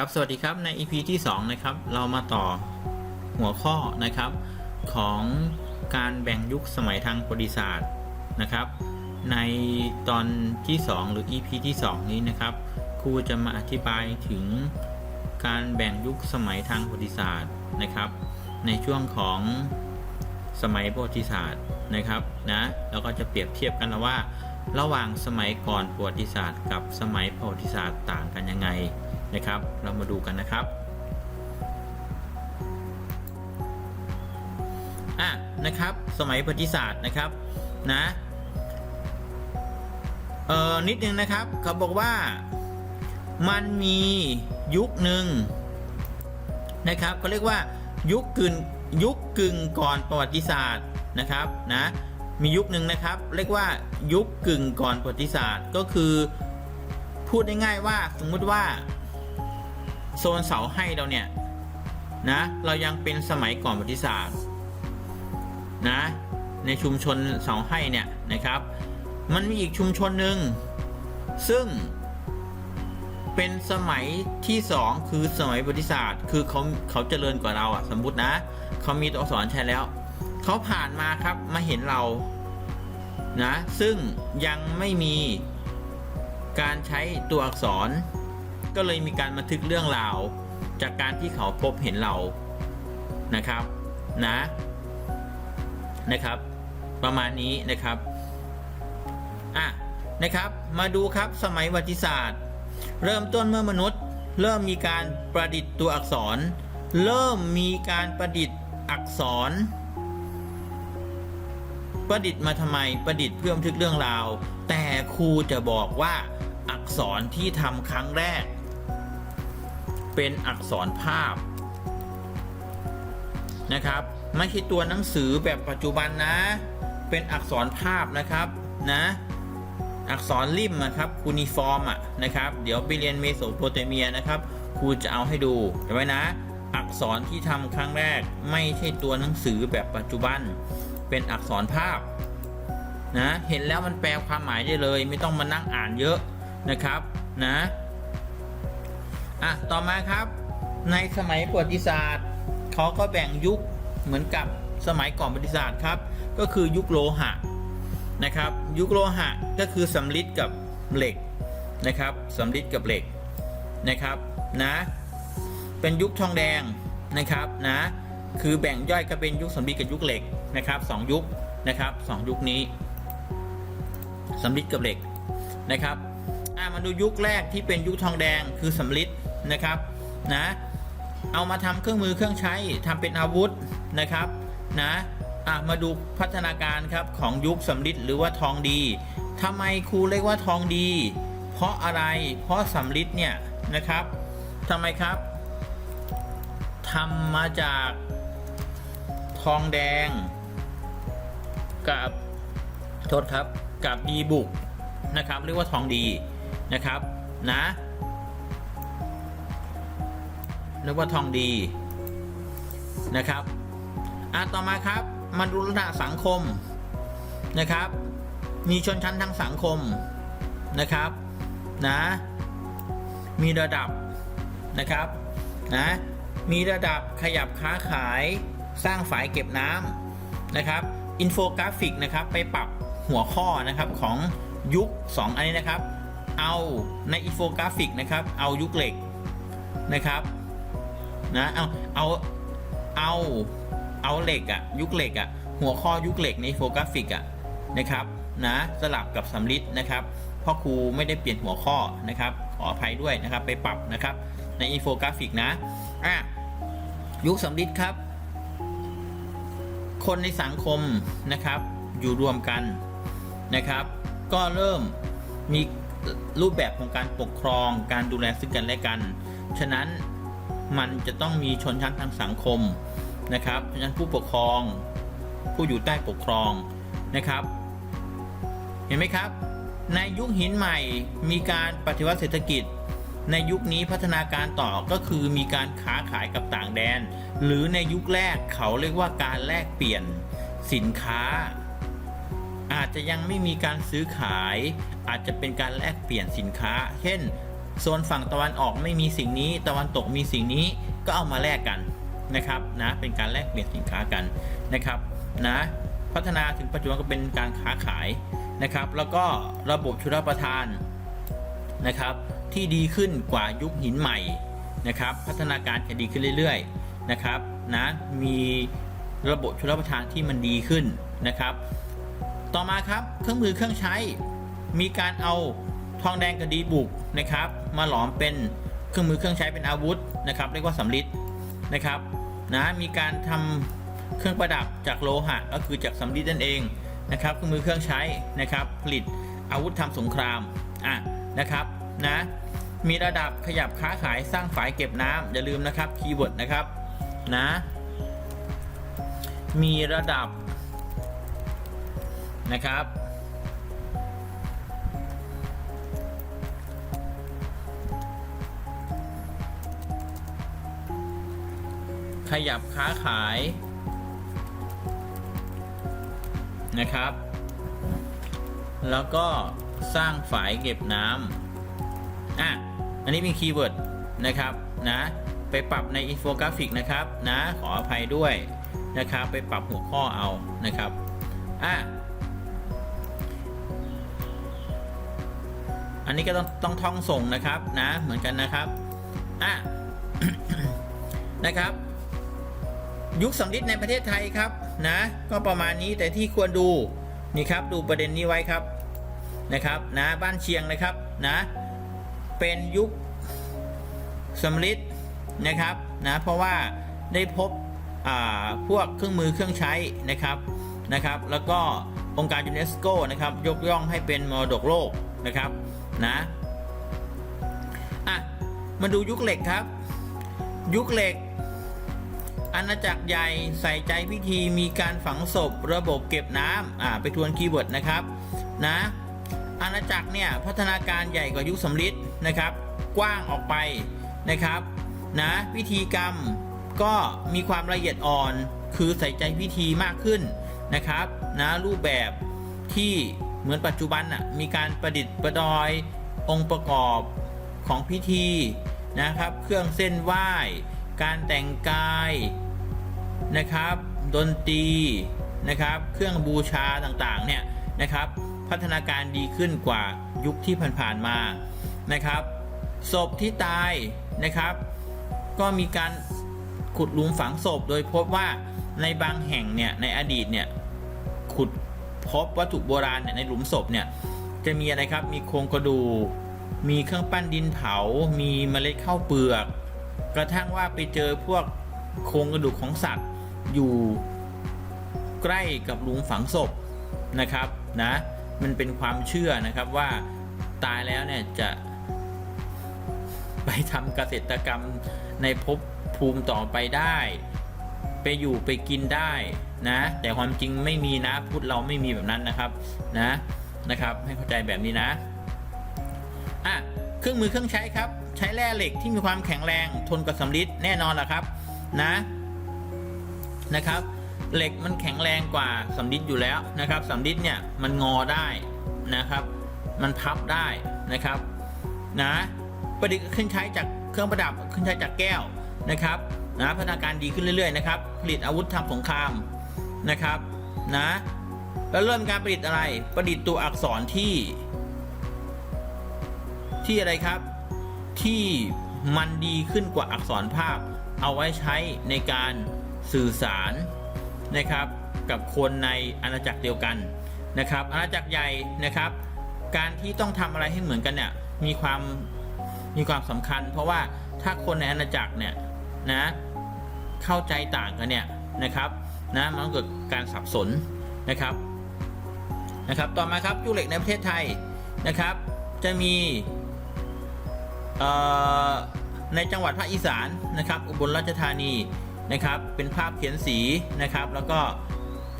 ครับ สวัสดีครับใน EP ที่ 2 นะครับ เรามาต่อหัวข้อนะครับของการแบ่งยุคสมัยทางประวัติศาสตร์นะครับ ในตอนที่ 2 หรือ EP ที่ 2 นี้นะครับ ครูจะมาอธิบายถึงการแบ่งยุคสมัยทางประวัติศาสตร์นะครับ ในช่วงของสมัยประวัติศาสตร์นะครับนะแล้วก็จะเปรียบเทียบกันนะว่า ระหว่างสมัยก่อนประวัติศาสตร์ กับสมัยประวัติศาสตร์ต่างกันยังไง นะครับ เรามาดูกันนะครับอะนะครับ สมัยประวัติศาสตร์นะครับนะเอ่อนิดนึงนะครับเขาบอกว่ามันมียุคหนึ่งนะครับเขาเรียกว่ายุคกึ่งยุคกึ่งก่อนประวัติศาสตร์นะครับนะมียุคหนึ่งนะครับ เรียกว่ายุคกึ่งก่อนประวัติศาสตร์ก็คือ พูดง่ายๆว่าสมมุติว่า โซนเสาให้เราเนี่ยนะเรายังเป็นสมัยก่อนประวัติศาสตร์นะในชุมชนเสาให้เนี่ยนะครับ มันมีอีกชุมชนหนึ่งซึ่งเป็นสมัยที่สองคือสมัยประวัติศาสตร์ คือเขาเขาเจริญกว่าเราอะสมมตินะเขามีตัวอักษรใช้แล้ว เขาผ่านมาครับมาเห็นเรานะซึ่งยังไม่มีการใช้ตัวอักษร ก็เลยมีการบันทึกเรื่องราว จากการที่เขาพบเห็นเรานะครับนะนะครับ ประมาณนี้นะครับอะนะครับ มาดูครับสมัยประวัติศาสตร์ เริ่มต้นเมื่อมนุษย์ เริ่มมีการประดิษฐ์ตัวอักษร เริ่มมีการประดิษฐ์อักษร ประดิษฐ์มาทำไมประดิษฐ์เพื่อบันทึกเรื่องราว แต่ครูจะบอกว่าอักษรที่ทำครั้งแรก เป็นอักษรภาพนะครับ ไม่ใช่ตัวหนังสือแบบปัจจุบันนะ เป็นอักษรภาพนะครับนะอักษรริมนะครับคูนิฟอร์มอะนะครับ เดี๋ยวไปเรียนเมโสโปเตเมียนะครับครูจะเอาให้ดูเห็นไหมนะ อักษรที่ทำครั้งแรกไม่ใช่ตัวหนังสือแบบปัจจุบัน เป็นอักษรภาพนะเห็นแล้วมันแปลความหมายได้เลย ไม่ต้องมานั่งอ่านเยอะนะครับนะ อะต่อมาครับ ในสมัยประวัติศาสตร์เขาก็แบ่งยุคเหมือนกับสมัยก่อนประวัติศาสตร์ครับ ก็คือยุคโลหะนะครับ ยุคโลหะก็คือสำริดกับเหล็กนะครับสำริดกับเหล็กนะครับนะเป็นยุคทองแดงนะครับนะคือแบ่งย่อยก็เป็นยุคสำริดกับยุคเหล็กนะครับสองยุคนะครับสองยุคนี้สำริดกับเหล็กนะครับอะมาดูยุคแรกที่เป็นยุคทองแดงคือสำริด นะครับนะเอามาทำเครื่องมือเครื่องใช้ทำเป็นอาวุธนะครับนะอะมาดูพัฒนาการครับของยุคสำริดหรือว่าทองดีทำไมครูเรียกว่าทองดี เพราะอะไรเพราะสำริดเนี่ยนะครับทำไมครับทำมาจากทองแดงกับโทษครับกับดีบุกนะครับเรียกว่าทองดีนะครับนะ เรียกว่าทองดีนะครับอะต่อมาครับ มาดูลักษณะสังคมนะครับ มีชนชั้นทางสังคมนะครับนะมีระดับนะครับนะมีระดับขยับค้าขายสร้างฝายเก็บน้ำนะครับอินโฟกราฟิกนะครับไปปรับหัวข้อนะครับของยุค 2 อันนี้นะครับ เอาในอินโฟกราฟิกนะครับ เอายุคเหล็กนะครับ นะเอาเอาเอาเอาเหล็กอะยุคเหล็กอะหัวข้อยุคเหล็กในโฟกราฟิกอะนะครับนะสลับกับสำลิดนะครับเพ่อครูไม่ได้เปลี่ยนหัวข้อนะครับขออภัยด้วยนะครับไปปรับนะครับในอินโฟกราฟิกนะอะยุคสำลิดครับ คนในสังคมนะครับอยู่รวมกันนะครับ ก็เริ่มมีรูปแบบของการปกครองการดูแลซึ่งกันและกัน ฉะนั้น มันจะต้องมีชนชั้นทางสังคมนะครับฉะนั้นผู้ปกครอง ผู้อยู่ใต้ปกครองนะครับ เห็นไหมครับ ในยุคหินใหม่มีการปฏิวัติเศรษฐกิจ ในยุคนี้พัฒนาการต่อก็คือมีการค้าขายกับต่างแดน หรือในยุคแรกเขาเรียกว่าการแลกเปลี่ยนสินค้า อาจจะยังไม่มีการซื้อขาย อาจจะเป็นการแลกเปลี่ยนสินค้า เช่น โซนฝั่งตะวันออกไม่มีสิ่งนี้ ตะวันตกมีสิ่งนี้ก็เอามาแลกกันนะครับนะเป็นการแลกเปลี่ยนสินค้ากันนะครับนะพัฒนาถึงปัจจุบันก็เป็นการค้าขายนะครับ แล้วก็ระบบชุลประทานนะครับที่ดีขึ้นกว่ายุคหินใหม่นะครับ พัฒนาการจะดีขึ้นเรื่อยๆนะครับนะมีระบบชุลประทานที่มันดีขึ้นนะครับ ต่อมาครับเครื่องมือเครื่องใช้ มีการเอาทองแดงกับดีบุก นะครับ มาหลอมเป็นเครื่องมือเครื่องใช้เป็นอาวุธนะครับเรียกว่าสำริดนะครับนะมีการทำเครื่องประดับจากโลหะก็คือจากสำริดนั่นเองนะครับเครื่องมือเครื่องใช้นะครับผลิตอาวุธทำสงครามอะนะครับนะมีระดับขยับค้าขายสร้างฝายเก็บน้ำอย่าลืมนะครับคีย์เวิร์ดนะครับนะมีระดับนะครับ ยับค้าขายนะครับ แล้วก็สร้างฝายเก็บน้ำอะ อันนี้เป็นคีย์เวิร์ดนะครับนะ ไปปรับในอินโฟกราฟิกนะครับนะขออภัยด้วยนะครับ ไปปรับหัวข้อเอานะครับอะอันนี้ก็ต้องต้องท่องส่งนะครับนะเหมือนกันนะครับอะนะครับ ยุคสำริดในประเทศไทยครับนะก็ประมาณนี้แต่ที่ควรดูนี่ครับดูประเด็นนี้ไว้ครับนะครับนะบ้านเชียงนะครับนะเป็นยุคสำริดนะครับนะเพราะว่าได้พบพวกเครื่องมือเครื่องใช้นะครับนะครับ แล้วก็องค์การยูเนสโกนะครับยกย่องให้เป็นมรดกโลกนะครับนะอะมาดูยุคเหล็กครับ ยุคเหล็ก อาณาจักรใหญ่ใส่ใจพิธีมีการฝังศพระบบเก็บน้ำอ่าไปทวนคีย์เวิร์ดนะครับนะอาณาจักรเนี่ยพัฒนาการใหญ่กว่ายุคสำริดนะครับ กว้างออกไปนะครับนะพิธีกรรมก็มีความละเอียดอ่อนคือใส่ใจพิธีมากขึ้นนะครับนะรูปแบบที่เหมือนปัจจุบันน่ะมีการประดิษฐ์ประดอยองค์ประกอบของพิธีนะครับ เครื่องเส้นไหว้ การแต่งกาย นะครับ ดนตรีนะครับ เครื่องบูชาต่างๆเนี่ยนะครับ พัฒนาการดีขึ้นกว่ายุคที่ผ่านๆมานะครับศพที่ตายนะครับ ก็มีการขุดหลุมฝังศพ โดยพบว่าในบางแห่งเนี่ยในอดีตเนี่ยขุดพบวัตถุโบราณเนี่ยในหลุมศพเนี่ยจะมีอะไรครับมีโครงกระดูกมีเครื่องปั้นดินเผา มีเมล็ดข้าวเปลือก กระทั่งว่าไปเจอพวก โครงกระดูกของสัตว์อยู่ใกล้กับหลุมฝังศพนะครับนะมันเป็นความเชื่อนะครับว่าตายแล้วเนี่ยจะไปทำเกษตรกรรมในภพภูมิต่อไปได้ ไปอยู่ไปกินได้นะ แต่ความจริงไม่มีนะพุทธเราไม่มีแบบนั้นนะครับนะนะครับ ให้เข้าใจแบบนี้นะอะเครื่องมือเครื่องใช้ครับ ใช้แร่เหล็กที่มีความแข็งแรงทนกับสำริดแน่นอนแหละครับ นะนะครับ เหล็กมันแข็งแรงกว่าสำริดอยู่แล้วนะครับสำริดเนี่ยมันงอได้นะครับ มันพับได้นะครับนะประดิษฐ์เครื่องใช้จากเครื่องประดับเครื่องใช้จากแก้วนะครับนะพัฒนาการดีขึ้นเรื่อยๆนะครับ ผลิตอาวุธทำสงครามนะครับนะแล้วเริ่มการประดิษฐ์อะไร ประดิษฐ์ตัวอักษรที่ ที่อะไรครับ ที่มันดีขึ้นกว่าอักษรภาพ เอาไว้ใช้ในการสื่อสารนะครับกับคนในอาณาจักรเดียวกันนะครับอาณาจักรใหญ่นะครับ การที่ต้องทำอะไรให้เหมือนกันเนี่ยมีความมีความสำคัญ เพราะว่าถ้าคนในอาณาจักรเนี่ยนะเข้าใจต่างกันเนี่ยนะครับนะมันเกิดการสับสนนะครับนะครับ ต่อมาครับยุเหล็กในประเทศไทยนะครับ จะมีเอ่อ ในจังหวัดภาคอีสานนะครับ อุบลราชธานีนะครับ เป็นภาพเขียนสีนะครับ แล้วก็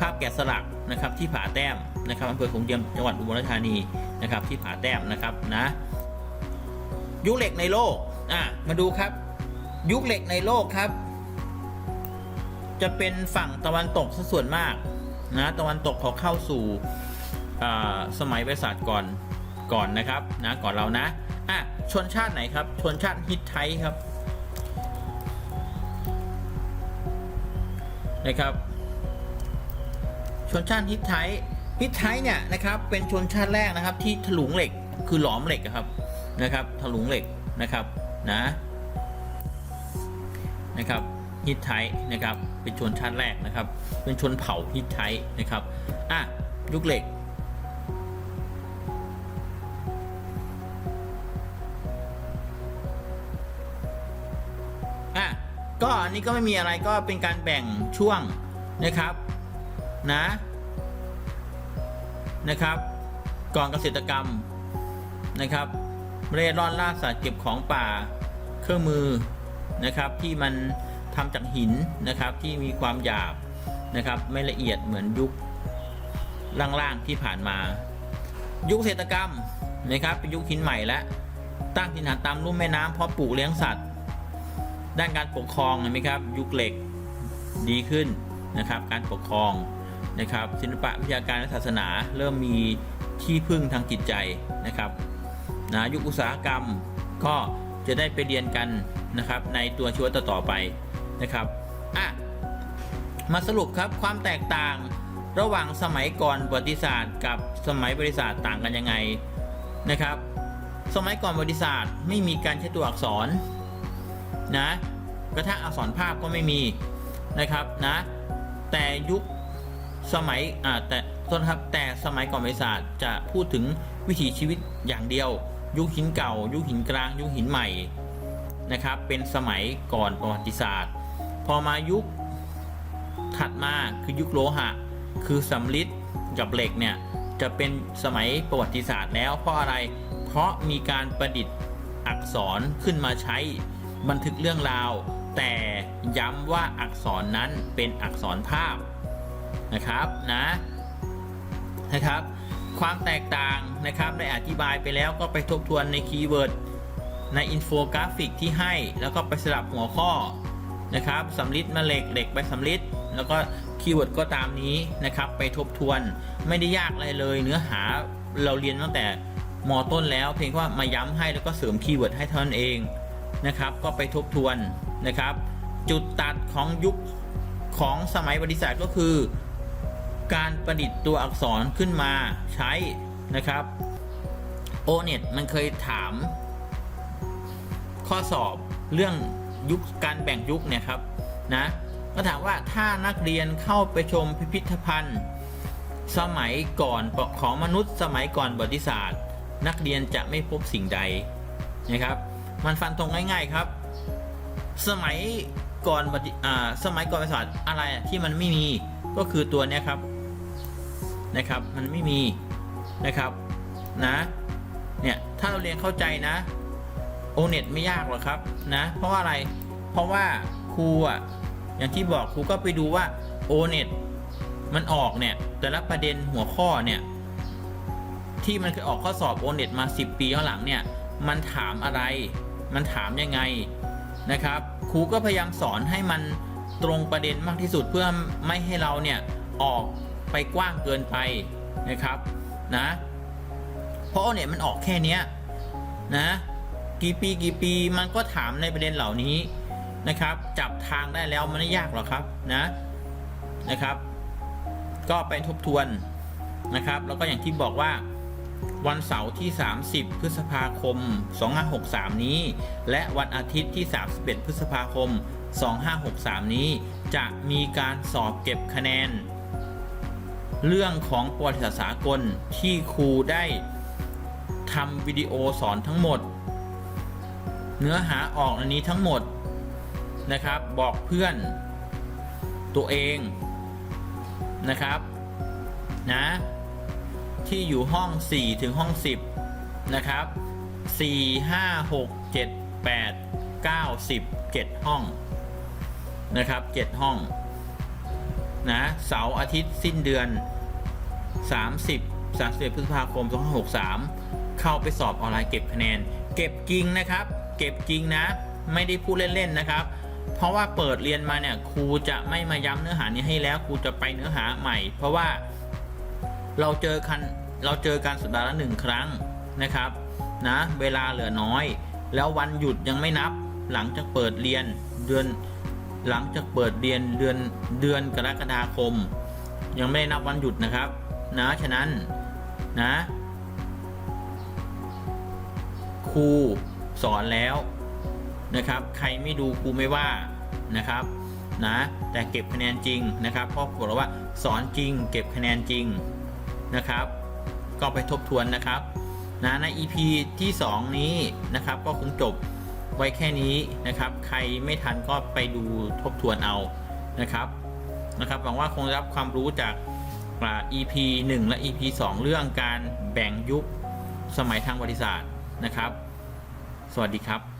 ภาพแกะสลักนะครับที่ผาแต้มนะครับอำเภอขงเจียมจังหวัดอุบลราชธานีนะครับที่ผาแต้มนะครับนะยุคเหล็กในโลกอะมาดูครับ ยุคเหล็กในโลกครับ จะเป็นฝั่งตะวันตกซะส่วนมากนะตะวันตกขาเข้าสู่อ่าสมัยบริษัทก่อนก่อนนะครับนะก่อนเรานะ อะชนชาติไหนครับ ชนชาติฮิตไทครับนะครับชนชาติฮิตไทฮิตไทเนี่ยนะครับเป็นชนชาติแรกนะครับที่ถลุงเหล็กคือหลอมเหล็กครับนะครับถลุงเหล็กนะครับนะนะครับฮิตไทนะครับเป็นชนชาติแรกนะครับ เป็นชนเผ่าฮิตไทนะครับอะยุคเหล็ก อันนี้ก็ไม่มีอะไรก็เป็นการแบ่งช่วงนะครับนะนะครับ ก่อนเกษตรกรรมนะครับเร่ร่อนล่าสัตว์เก็บของป่าเครื่องมือนะครับ ที่มันทำจากหินนะครับที่มีความหยาบนะครับ ไม่ละเอียดเหมือนยุคล่างๆที่ผ่านมา ยุคเกษตรกรรมนะครับเป็นยุคหินใหม่แล้วตั้งถิ่นฐานตามลุ่มแม่น้ำเพาะปลูกเลี้ยงสัตว์ ด้านการปกครองเห็นไหมครับ ยุคเหล็กดีขึ้นนะครับ การปกครองนะครับ ศิลปะวิทยาการและศาสนาเริ่มมีที่พึ่งทางจิตใจนะครับนะยุคอุตสาหกรรมก็จะได้ไปเรียนกันนะครับ ในตัวชีวต่อต่อๆไปนะครับอะมาสรุปครับความแตกต่างระหว่างสมัยก่อนประวัติศาสตร์กับสมัยบริษัทต่างกันยังไงนะครับ สมัยก่อนประวัติศาสตร์ไม่มีการใช้ตัวอักษร นะกระทั่งอักษรภาพก็ไม่มีนะครับนะแต่ยุคสมัยอ่าแต่ต้นครับแต่สมัยก่อนบริษัทจะพูดถึงวิถีชีวิตอย่างเดียว ยุคหินเก่า ยุคหินกลาง ยุคหินใหม่นะครับ เป็นสมัยก่อนประวัติศาสตร์ พอมายุคถัดมาคือยุคโลหะ คือสำริดกับเหล็กเนี่ยจะเป็นสมัยประวัติศาสตร์แล้วเพราะอะไร เพราะมีการประดิษฐ์อักษรขึ้นมาใช้ บันทึกเรื่องราว แต่ย้ำว่าอักษรนั้นเป็นอักษรภาพนะครับนะนะครับ ความแตกต่างนะครับได้อธิบายไปแล้วก็ไปทบทวนในคีย์เวิร์ดในอินโฟกราฟิกที่ให้แล้วก็ไปสลับหัวข้อนะครับสำลิดมาเหล็กเหล็กไปสำลิดแล้วก็คีย์เวิร์ดก็ตามนี้นะครับ ไปทบทวนไม่ได้ยากอะไรเลย เนื้อหาเราเรียนตั้งแต่มต้นแล้ว เพียงว่ามาย้ำให้แล้วก็เสริมคีย์เวิร์ดให้เท่านั้นเอง นะครับ ก็ไปทบทวนนะครับ จุดตัดของยุคของสมัยบริษัทก็คือ การประดิษฐ์ตัวอักษรขึ้นมาใช้นะครับโอเน็ตมันเคยถาม ข้อสอบเรื่องยุคการแบ่งยุคเนี่ยครับนะก็ถามว่าถ้านักเรียนเข้าไปชมพิพิธภัณฑ์ สมัยก่อนของมนุษย์สมัยก่อนประวัติศาสตร์ นักเรียนจะไม่พบสิ่งใดนะครับ มันฟันธงง่ายๆครับ สมัยก่อนปฏิอ่าสมัยก่อนประวัติศาสตร์อะไรที่มันไม่มีก็คือตัวเนี้ยครับนะครับ มันไม่มีนะครับนะเนี่ยถ้าเราเรียนเข้าใจนะโอเน็ตไม่ยากหรอกครับนะเพราะว่าอะไรเพราะว่าครูอะอย่างที่บอกครูก็ไปดูว่าโอเน็ตมันออกเนี่ยแต่ละประเด็นหัวข้อเนี่ยที่มันเคยออกข้อสอบโอเน็ตมา 10 ปีข้างหลังเนี่ยมันถามอะไร มันถามยังไงนะครับ ครูก็พยายามสอนให้มันตรงประเด็นมากที่สุดเพื่อไม่ให้เราเนี่ยออกไปกว้างเกินไปนะครับนะเพราะเนี่ยมันออกแค่นี้นะกี่ปีกี่ปีมันก็ถามในประเด็นเหล่านี้นะครับ จับทางได้แล้วมันไม่ยากหรอกครับนะนะครับ ก็ไปทบทวนนะครับ แล้วก็อย่างที่บอกว่า วันเสาร์ที่ 30 พฤษภาคม 2563 นี้ และวันอาทิตย์ที่ 31 พฤษภาคม 2563 นี้ จะมีการสอบเก็บคะแนน เรื่องของประวัติศาสตร์สากลที่ครูได้ทำวิดีโอสอนทั้งหมด เนื้อหาออกอันนี้ทั้งหมดนะครับ บอกเพื่อนตัวเองนะครับ นะ ที่อยู่ห้อง 4 ถึงห้อง 10 นะครับ 4 5 6 7 8 9 10 7 ห้อง นะครับ 7 ห้อง นะ เสาร์อาทิตย์สิ้นเดือน 30 31พฤษภาคม 2563 เข้าไปสอบออนไลน์เก็บคะแนน เก็บจริงนะครับ เก็บจริงนะ ไม่ได้พูดเล่นๆนะครับ เพราะว่าเปิดเรียนมาเนี่ยครูจะไม่มาย้ำเนื้อหานี้ให้แล้วครูจะไปเนื้อหาใหม่ เพราะว่า เราเจอกันเราเจอกันสัปดาห์ละหนึ่งครั้งนะครับนะเวลาเหลือน้อย แล้ววันหยุดยังไม่นับ หลังจากเปิดเรียนเดือนหลังจากเปิดเรียนเดือนเดือนกรกฎาคม ยังไม่ได้นับวันหยุดนะครับนะฉะนั้นนะครูสอนแล้วนะครับ ใครไม่ดูครูไม่ว่านะครับนะแต่เก็บคะแนนจริงนะครับเพราะบอกว่าสอนจริง เก็บคะแนนจริง นะครับ ก็ไปทบทวนนะครับนะใน EP ที่ 2 นี้นะครับ ก็คงจบไว้แค่นี้นะครับ ใครไม่ทันก็ไปดูทบทวนเอานะครับนะครับหวังว่าคงรับความรู้จากอ่า EP 1 และ EP 2 เรื่องการแบ่งยุคสมัยทางประวัติศาสตร์นะครับ สวัสดีครับ